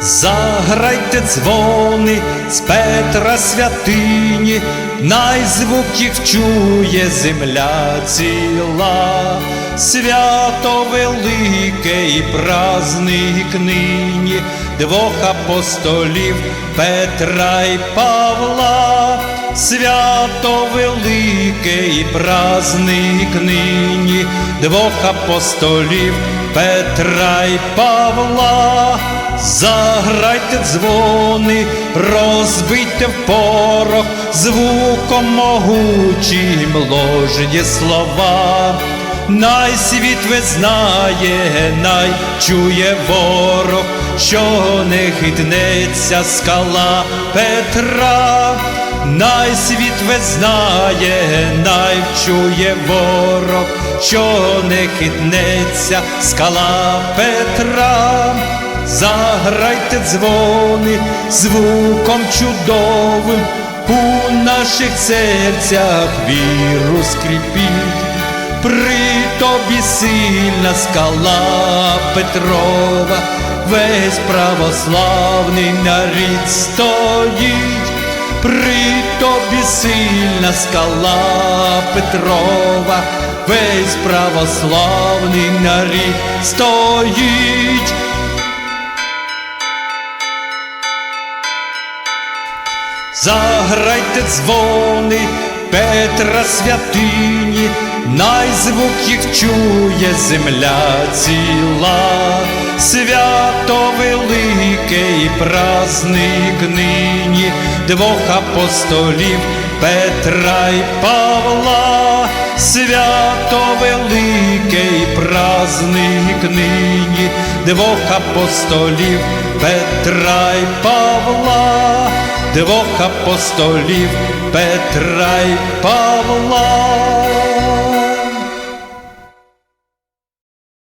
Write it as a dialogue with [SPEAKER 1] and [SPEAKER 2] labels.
[SPEAKER 1] Заграйте дзвони з Петра святині, най звук їх чує земля ціла, свято велике і праздник нині, двох апостолів Петра й Павла, свято велике і праздник нині, двох апостолів Петра й Павла. Заграйте дзвони, розбийте в порох, звуком могучим ложні слова. Най світ визнає, най чує ворог, що не хитнеться скала Петра. Най світ визнає, най чує ворог, що не хитнеться скала Петра. Заграйте дзвони звуком чудовим, у наших серцях віру скріпіть. При тобі сильна скала Петрова, весь православний нарід стоїть. При тобі сильна скала Петрова, весь православний нарід стоїть. Заграйте дзвони Петра святині, най звук їх чує земля ціла, свято велике і праздник нині, двох апостолів Петра й Павла, свято велике і праздник нині, двох апостолів Петра й Павла двох апостолів Петра й Павла.